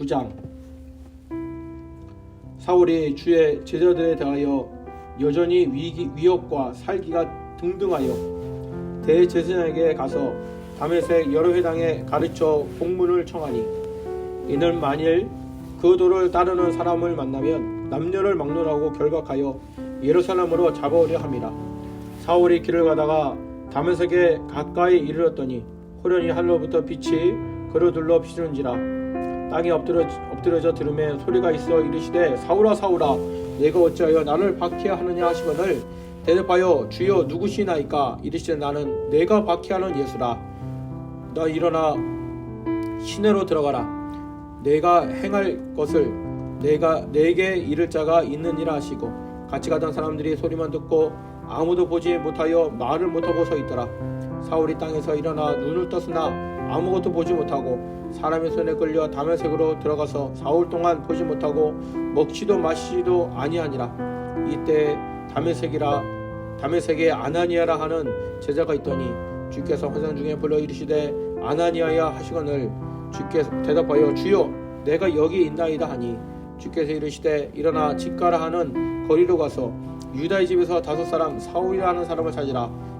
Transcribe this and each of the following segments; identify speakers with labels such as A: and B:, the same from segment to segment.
A: 9장. 사울이 주의 제자들에 대하여 여전히 위기, 위협과 살기가 등등하여 대제사장에게 가서 담에색 여러 회당에 가르쳐 공문을 청하니 이는 만일 그 도를 따르는 사람을 만나면 남녀를 막론하고 결박하여 예루살렘으로 잡아오려 함이라. 사울이 길을 가다가 담에색에 가까이 이르렀더니 호련히 하늘로부터 빛이 그를 둘러 비추는지라 땅에 엎드려, 엎드려져 들음에 소리가 있어 이르시되 사울아 사울아 내가 어찌하여 나를 박해하느냐 하시거늘 대답하여 주여 누구시나이까? 이르시되 나는 내가 박해하는 예수라. 너 일어나 시내로 들어가라. 내가 행할 것을 내가 내게 이를 자가 있느니라 하시고 같이 가던 사람들이 소리만 듣고 아무도 보지 못하여 말을 못하고 서 있더라 사울이 땅에서 일어나 눈을 떴으나 아무것도 보지 못하고 사람의 손에 끌려 담에색으로 들어가서 사흘 동안 보지 못하고 먹지도 마시지도 아니하니라. 이때 담에색이라 담에색에 아나니아라 하는 제자가 있더니 주께서 환상 중에 불러 이르시되 아나니아야 하시거늘 주께서 대답하여 주여 내가 여기 있나이다 하니. 주께서 이르시되 일어나 집가라 하는 거리로 가서 유다의 집에서 다섯 사람 사울이라는 사람을 찾으라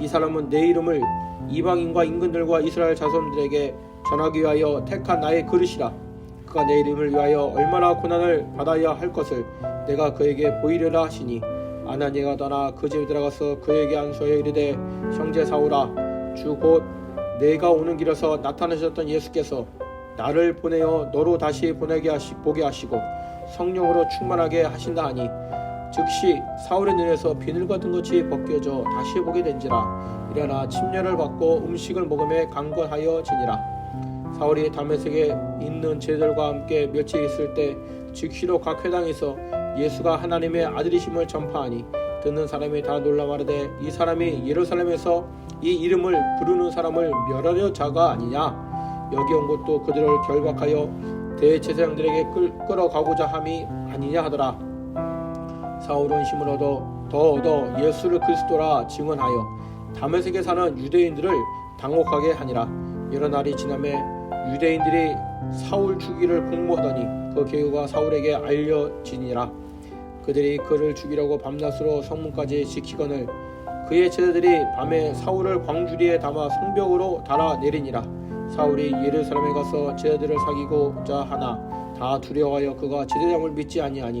A: 이 사람은 내 이름을 이방인과 임금들과 이스라엘 자손들에게 전하기 위하여 택한 나의 그릇이라. 그가 내 이름을 위하여 얼마나 고난을 받아야 할 것을 내가 그에게 보이려라 하시니 아나니아가 떠나 그 집에 들어가서 그에게 안수하여 이르되 형제 사울아 주곧 내가 오는 길에서 나타나셨던 예수께서 나를 보내어 너로 다시 보내게 하시 보게 하시고 성령으로 충만하게 하신다 하니 즉시 사울의 눈에서 비늘 같은 것이 벗겨져 다시 보게 된지라. 일어나 침례를 받고 음식을 먹음에 강건하여 지니라. 사울이 담에색에 있는 제들과 함께 며칠 있을 때 즉시로 각 회당에서 예수가 하나님의 아들이심을 전파하니 듣는 사람이 다 놀라 마르되 이 사람이 예루살렘에서 이 이름을 부르는 사람을 멸하려 자가 아니냐? 여기 온 것도 그들을 결박하여 대제사장들에게 끌, 끌어가고자 함이 아니냐 하더라 사울은 힘을 얻어 더 얻어 예수를 그리스도라 증언하여 다메섹에 사는 유대인들을 당혹하게 하니라. 여러 날이 지남에 유대인들이 사울 죽이를 공모하더니 그 계획가 사울에게 알려지니라. 그들이 그를 죽이려고 밤낮으로 성문까지 지키거늘 그의 제자들이 밤에 사울을 광주리에 담아 성벽으로 달아 내리니라. 사울이 예루살렘에 가서 제자들을 사귀고자 하나 다 두려워하여 그가 제사장을 믿지 아니하니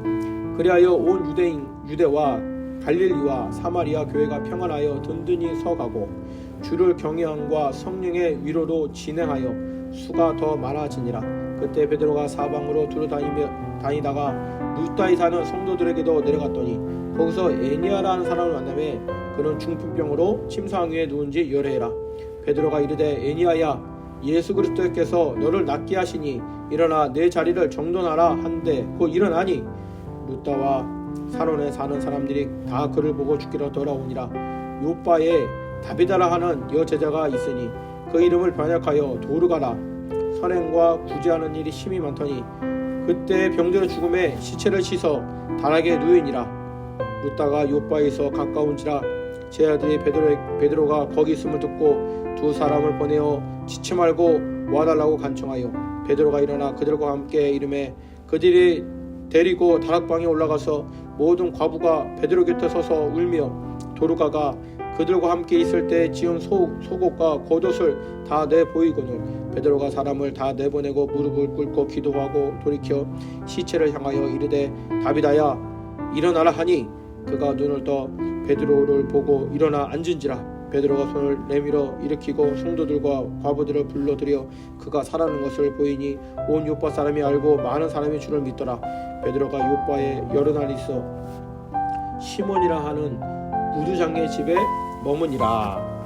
A: 그리하여 온 유대인 유대와 갈릴리와 사마리아 교회가 평안하여 든든히 서가고 주를 경외함과 성령의 위로로 진행하여 수가 더 많아지니라. 그때 베드로가 사방으로 두루 다니며 다니다가 루다에 사는 성도들에게도 내려갔더니 거기서 애니아라는 사람을 만나매 그는 중풍병으로 침상 위에 누운 지 열해라. 베드로가 이르되 애니아야 예수 그리스도께서 너를 낫게 하시니 일어나 내 자리를 정돈하라 한데 곧 일어나니 루다와 사론에 사는 사람들이 다 그를 보고 죽기로 돌아오니라. 요바에 다비다라 하는 여제자가 있으니 그 이름을 번역하여 도르가라. 선행과 구제하는 일이 심히 많더니 그때 병들어 죽음에 시체를 씻어 달하게 누이니라. 루다가 요바에서 가까운지라 제 아들이 베드로, 베드로가 거기 있음을 듣고 두 사람을 보내어 지체 말고 와달라고 간청하여 베드로가 일어나 그들과 함께 이름에 그들이 데리고 다락방에 올라가서 모든 과부가 베드로 곁에 서서 울며 도르가가 그들과 함께 있을 때 지은 소, 속옷과 겉옷을 다 내 보이거늘 베드로가 사람을 다 내보내고 무릎을 꿇고 기도하고 돌이켜 시체를 향하여 이르되 다비다야 일어나라 하니 그가 눈을 떠 베드로를 보고 일어나 앉은지라 베드로가 손을 내밀어 일으키고 성도들과 과부들을 불러들여 그가 살아난 것을 보이니 온 요파 사람이 알고 많은 사람이 주를 믿더라. 베드로가 요파에 여러 날 있어 시몬이라 하는 무두장의 집에 머무니라